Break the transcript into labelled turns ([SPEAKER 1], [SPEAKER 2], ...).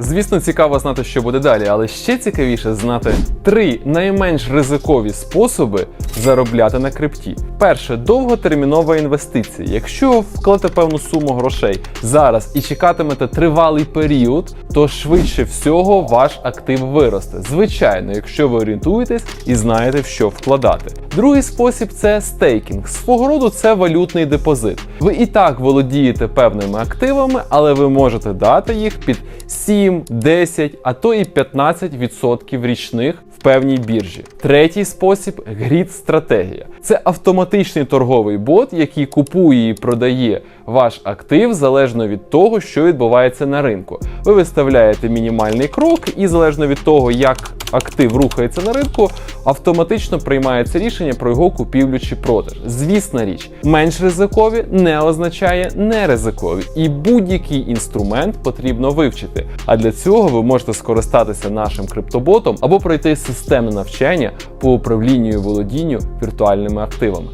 [SPEAKER 1] Звісно, цікаво знати, що буде далі, але ще цікавіше знати три найменш ризикові способи заробляти на крипті. Перше довготермінова інвестиція. Якщо вкладете певну суму грошей зараз і чекатимете тривалий період, то швидше всього ваш актив виросте. Звичайно, якщо ви орієнтуєтесь і знаєте, в що вкладати. Другий спосіб це стейкінг. Свого роду це валютний депозит. Ви і так володієте певними активами, але ви можете дати їх під 7, 10, а то і 15% річних в певній біржі. Третій спосіб грід стратегія. Це автоматичний торговий бот, який купує і продає ваш актив залежно від того, що відбувається на ринку. Ви виставляєте мінімальний крок, і залежно від того, як актив рухається на ринку, автоматично приймається рішення про його купівлю чи продаж. Звісна річ, менш ризикові не означає не ризикові, і будь-який інструмент потрібно вивчити. А для цього ви можете скористатися нашим криптоботом або пройти системне навчання по управлінню і володінню віртуальними активами.